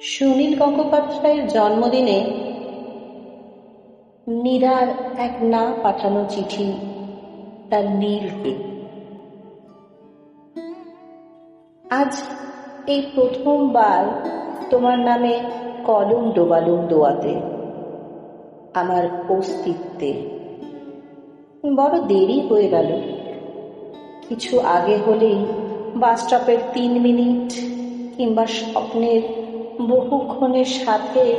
সুনীল গঙ্গোপাধ্যায়ের জন্মদিনে নীরার এক না পাঠানো চিঠি, তার নীলকে আজ এই প্রথমবার তোমার নামে কলম ডোবালুম দোয়াতে, আমার অস্তিত্বে। বড় দেরি হয়ে গেল। কিছু আগে হলেই বাস স্টপের তিন মিনিট কিংবা স্বপ্নের বহুক্ষণের সাথে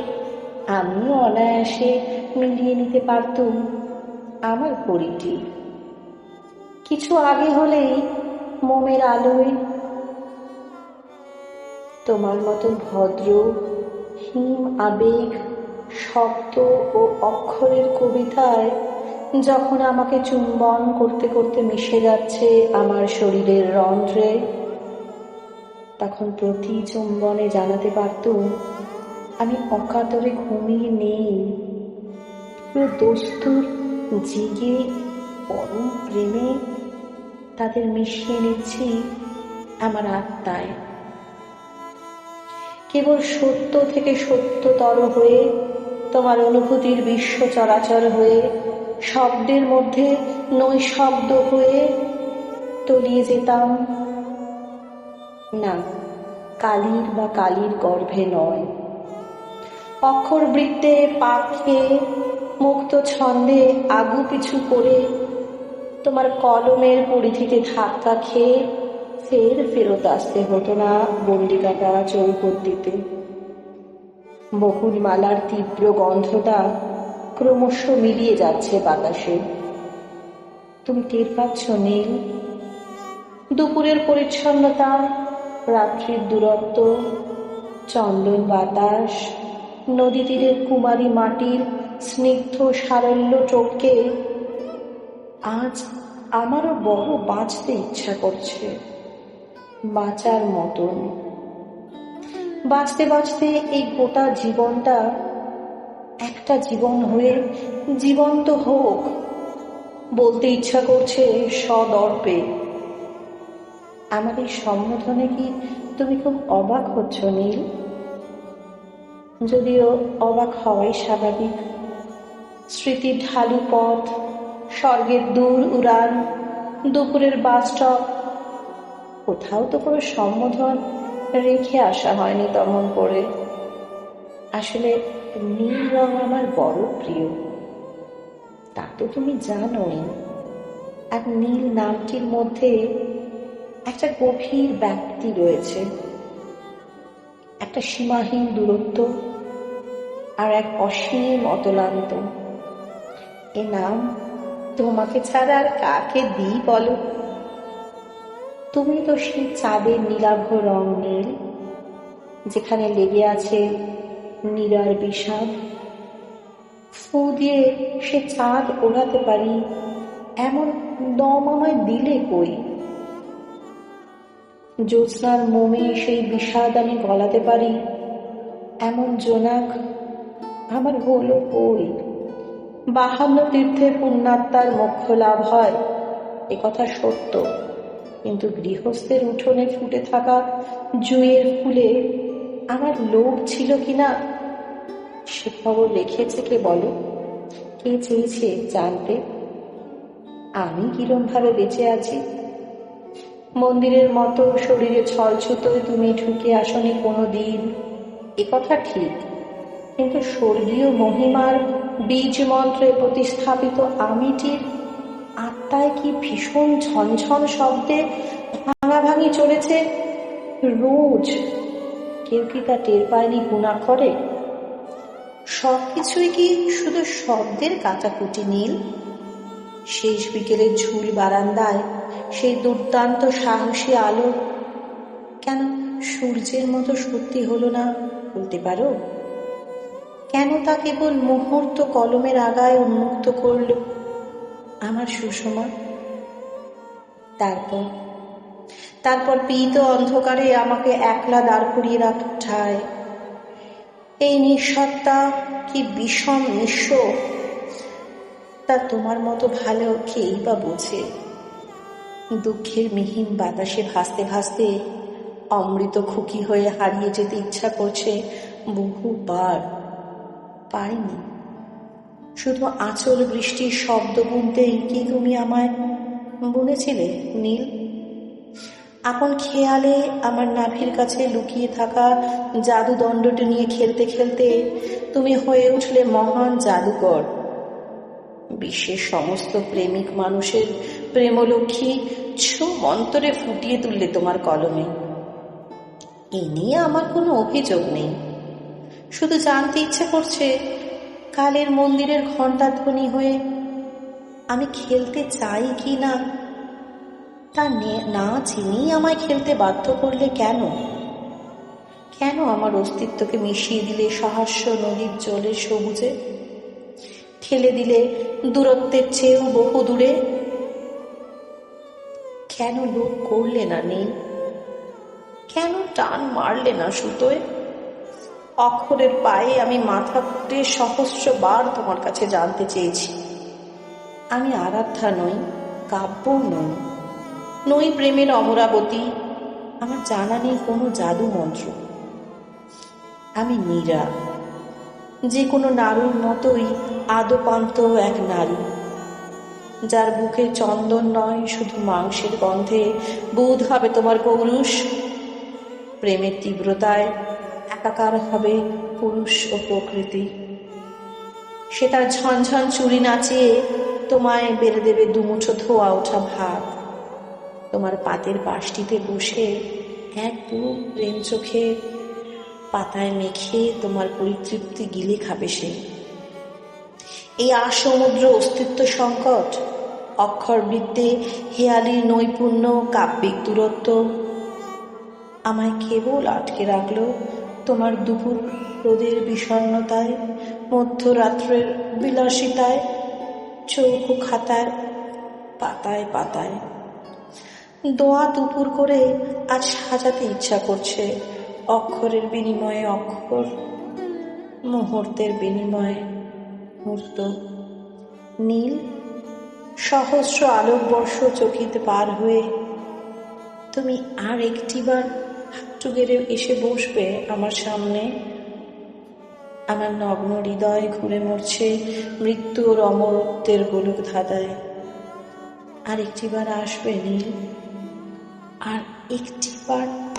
আমিও অনায়াসে মিলিয়ে নিতে পারতুম আমার পরিটি। কিছু আগে হলেই মোমের আলোয় তোমার মতো ভদ্র, হিম আবেগ শব্দ ও অক্ষরের কবিতায় যখন আমাকে চুম্বন করতে করতে মিশে যাচ্ছে আমার শরীরের রন্ধ্রে তখন প্রতি চুম্বনে জানাতে পারতুম, আমি অকাতরে ঘুমিয়ে নেই। দস্তুর জেগে পরম প্রেমে তাদের মিশিয়ে নিচ্ছি আমার আত্মায়। কেবল সত্য থেকে সত্যতর হয়ে, তোমার অনুভূতির বিশ্ব চরাচর হয়ে, শব্দের মধ্যে নৈশব্দ হয়ে তলিয়ে যেতাম না, কালির বা কালীর গর্ভে নয়। অক্ষর বৃত্তে পাক খেয়ে, মুক্ত ছন্দে আগু পিছু করে, তোমার কলমের পরিধিতে ধাক্কা খেয়ে ফের ফেরত আসতে হতো না বন্ডিকাটা চৌপত্তিতে। বকুল মালার তীব্র গন্ধটা ক্রমশ মিলিয়ে যাচ্ছে বাতাসে। তুমি টের পাচ্ছ নীল? দুপুরের পরিচ্ছন্নতা রাত্রির দূরত্ব, চন্দন বাতাস, নদী তীরের কুমারী মাটির স্নিগ্ধ সারল্য চোখকে আজ আমারও বড় বাঁচতে ইচ্ছা করছে, বাঁচার মতন। বাঁচতে বাঁচতে এই গোটা জীবনটা একটা জীবন হয়ে জীবন্ত হোক, বলতে ইচ্ছা করছে সদর্পে। আমার এই সম্বোধনে কি তুমি খুব অবাক হচ্ছ, নীল? যদিও অবাক হওয়াই স্বাভাবিক। স্মৃতির ঢালু পথ, স্বর্গের দূর উড়ান, দুপুরের বাস স্টপ, কোথাও তো কোনো সম্বোধন রেখে আসা হয়নি তেমন করে আসলে নীল রং আমার বড় প্রিয়। তা তো তুমি জানোই। আর নীল নামটির মধ্যে একটা গভীর ব্যাপ্তি রয়েছে। একটা সীমাহীন দূরত্ব আর এক অসীম অতলান্ত। এ নাম তোমাকে ছাড়া আর কাকে দিই বলো? তুমি তো সেই চাঁদের নীলাভ রং নীল, যেখানে লেগে আছে নীরার বিষাদ। ফু দিয়ে সে চাঁদ ওড়াতে পারি, এমন দম দিলে কই? জ্যোৎস্নার মোমে সেই বিষাদ আমি গলাতে পারি। এমন জোনাক আমার হলো কই বাহান্ন তীর্থে পুণ্যাত্মার মোক্ষ লাভ হয়, এ কথা সত্য। কিন্তু গৃহস্থের উঠোনে ফুটে থাকা জুঁয়ের ফুলে আমার লোভ ছিল কিনা, সে খবর রেখেছে কে বলো? কে চেয়েছে জানতে? আমি কিরমভাবে বেঁচে আছি? মন্দিরের মতো শরীরে ছলছুতোয় তুমি ঢুকে আসনি কোনো দিন এ কথা ঠিক, কিন্তু স্বর্গীয় মহিমার বীজ মন্ত্রে প্রতিস্থাপিত আমিটির আত্মায় কি ভীষণ ঝনঝন শব্দে ভাঙাভাঙি চলেছে, রোজ কেউ কি তা টের পায়নি গুণা করে সব কিছুই কি শুধু শব্দের কাটাকুটি নীল? শেষ বিকেলের ঝুল বারান্দায় সেই দুর্দান্ত সাহসী আলো। কেন সূর্যের মতো সত্যি হলো না বলতে পারো? কেন তা কেবল মুহূর্ত কলমের আগায় উন্মুক্ত করল আমার সুষমা? তারপর? তারপর পীত অন্ধকারে আমাকে একলা দাঁড় করিয়ে রাখায়। এই নিঃসত্তা কি বিষম নিঃস্ব? তা তোমার মতো ভালো কেই বা বোঝে? দুঃখের মিহিন বাতাসে ভাসতে ভাসতে অমৃত খুকি হয়ে হারিয়ে যেতে ইচ্ছা করছে বহুবার। পারিনি শুধু আঁচল বৃষ্টির শব্দ বুনতেই কি তুমি আমায় বলেছিলে নীল? আপন খেয়ালে আমার নাভির কাছে লুকিয়ে থাকা জাদুদণ্ডটি নিয়ে খেলতে খেলতে তুমি হয়ে উঠলে মহান জাদুকর। বিশ্বের সমস্ত প্রেমিক মানুষের প্রেমলক্ষ্মী ছো মন্তরে ফুটিয়ে তুললে তোমার কলমে। এ নিয়ে আমার কোনো অভিযোগ নেই। শুধু জানতে ইচ্ছে করছে, কালের মন্দিরের ঘণ্টাধ্বনি হয়ে আমি খেলতে চাই কি না? তা নে- না চিনেই আমায় খেলতে বাধ্য করলে কেন? কেন আমার অস্তিত্বকে মিশিয়ে দিলে সহাস্য নদীর জলের সবুজে? ঠেলে দিলে দূরত্বের চেয়েও বহু দূরে কেন লোক করলে না নীল? কেন টান মারলে না সুতোয়? অক্ষরের পায়ে আমি মাথা ফুটে সহস্র বার তোমার কাছে জানতে চেয়েছি। আমি আরাধ্যা নই, কাব্য নই। নই প্রেমের অমরাবতী, আমার জানা নেই কোনো জাদু মন্ত্র। আমি মীরা যে কোনো নারীর মতোই আদপান্ত এক নারী। যার বুকে চন্দন নয়, শুধু মাংসের গন্ধে বোধ হবে তোমার পৌরুষ প্রেমের তীব্রতায় একাকার হবে পুরুষ ও প্রকৃতি। সে তার ঝনঝন চুরি নাচিয়ে তোমায় বেড়ে দেবে দুমুঠো ধোয়া ওঠা ভাত। তোমার পাতের পাশটিতে বসে এক বুক প্রেম চোখে পাতায় মেখে তোমার পরিতৃপ্তি গিলে খাবে সে। এই আসমুদ্র অস্তিত্ব সংকট অক্ষর বৃত্তে হেয়ালির নৈপুণ্য, কাব্যিক দূরত্ব আমায় কেবল আটকে রাখল তোমার দুপুর রোদের বিষণ্ণতায়, মধ্যরাত্রের বিলাসিতায়, চৌকো খাতার পাতায় পাতায়। দোয়া দুপুর করে আজ সাজাতে ইচ্ছা করছে, অক্ষরের বিনিময়ে অক্ষর মুহূর্তের বিনিময়ে। মুহূর্ত। নীল, সহস্র আলোকবর্ষ চকিতে পার হয়ে তুমি আর একটিবার হাঁটু গেড়ে এসে বসবে আমার সামনে। আমার নগ্ন হৃদয় ঘুরে মরছে মৃত্যু ওর অমরত্বের গোলক ধাঁধায়। আর একটিবার আসবে নীল, আর একটিবার